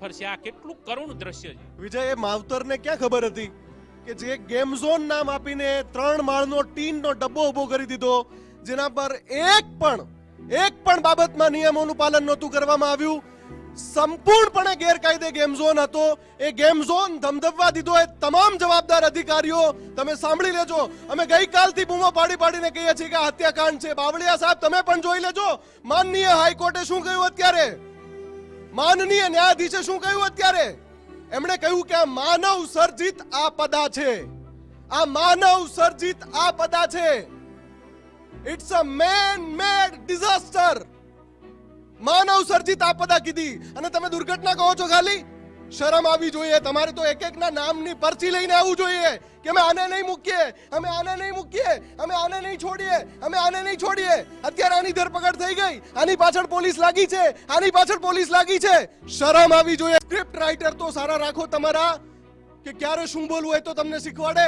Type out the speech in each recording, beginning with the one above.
ફરશે. આ કેટલું કરુણ દ્રશ્ય છે. વિજય, એ માવતરને ક્યાં ખબર હતી કે જે ગેમ ઝોન નામ આપીને ત્રણ માળનો ટીનનો ડબ્બો ઊભો કરી દીધો, જેના પર એક પણ એક પણ બાબતમાં નિયમોનું પાલન નહોતું કરવામાં આવ્યું. સંપૂર્ણપણે ગેરકાયદે ગેમ ઝોન હતો. એ ગેમ ઝોન ધમધમવા દીધો એ તમામ જવાબદાર અધિકારીઓ. તમે સાંભળી લેજો. અમે ગઈકાલથી બૂમો પાડી પાડીને કહીએ છીએ કે હત્યાકાંડ છે. બાવળિયા સાહેબ, તમે પણ જોઈ લેજો. માનનીય હાઈકોર્ટે શું કહ્યું અત્યારે? માનનીય ન્યાયાધીશે શું કહ્યું અત્યારે? એમણે કહ્યું કે આ માનવ સર્જિત આપદા છે. આ માનવ સર્જિત આપદા છે. It's a man made disaster માનવ સર્જિત આપદા કીધી. અને તમે દુર્ઘટના કહો છો ખાલી? શરમ આવી જોઈએ. તમારે તો એક એકના નામની પરચી લઈને આવવું જોઈએ કે અમે આને નહીં મૂકીએ, અમે આને નહીં મૂકીએ, અમે આને નહીં છોડીએ, અમે આને નહીં છોડીએ. અત્યારે આની ધરપકડ થઈ ગઈ. આની પાછળ પોલીસ લાગી છે. આની પાછળ પોલીસ લાગી છે. શરમ આવી જોઈએ. સ્ક્રિપ્ટ રાઇટર તો સારા રાખો તમારા કે ક્યારે શું બોલવું હોય તો તમને શીખવાડે.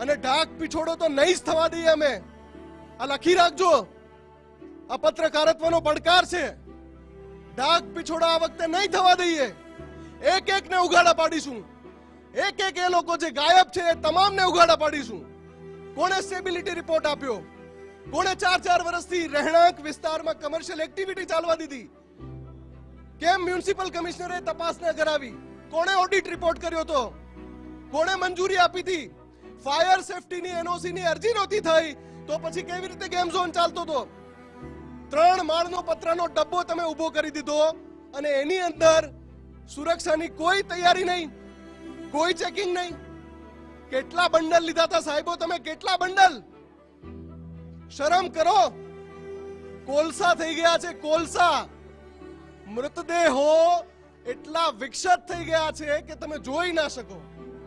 અને ઢાક પીછોડો તો નહીં જ થવા દઈએ અમે. આ લખી રાખજો. આ પત્રકારત્વનો પડકાર છે. ડાક પિછોડા આ વખતે નહીં થવા દઈએ. એક એક ને ઉઘાડા પાડીશું. એક એક એ લોકો જે ગાયબ છે એ તમામને ઉઘાડા પાડીશું. કોણે સ્ટેબિલિટી રિપોર્ટ આપ્યો? કોણે ચાર ચાર વર્ષથી રહેણાંક વિસ્તારમાં કમર્શિયલ એક્ટિવિટી ચાલવા દીધી? કેમ મ્યુનિસિપલ કમિશનરે તપાસ ન કરાવી? કોણે ઓડિટ રિપોર્ટ કર્યો તો? કોણે મંજૂરી આપી હતી? ફાયર સેફટીની એનઓસી ની અરજી નહોતી થઈ, તો પછી કેવી રીતે ગેમ ઝોન ચાલતો હતો ત્રણ માળનો પતરાનો ડબ્બો તમે ઊભો કરી દીધો અને એની અંદર સુરક્ષાની કોઈ તૈયારી નહીં, કોઈ ચેકિંગ નહીં. કેટલા બંડલ લીધા હતા સાહેબો તમે? કેટલા બંડલ? શરમ કરો. કોલસા થઈ ગયા છે, કોલસા. મૃતદેહો એટલા વિક્ષત થઈ ગયા છે કે તમે જોઈ ના શકો.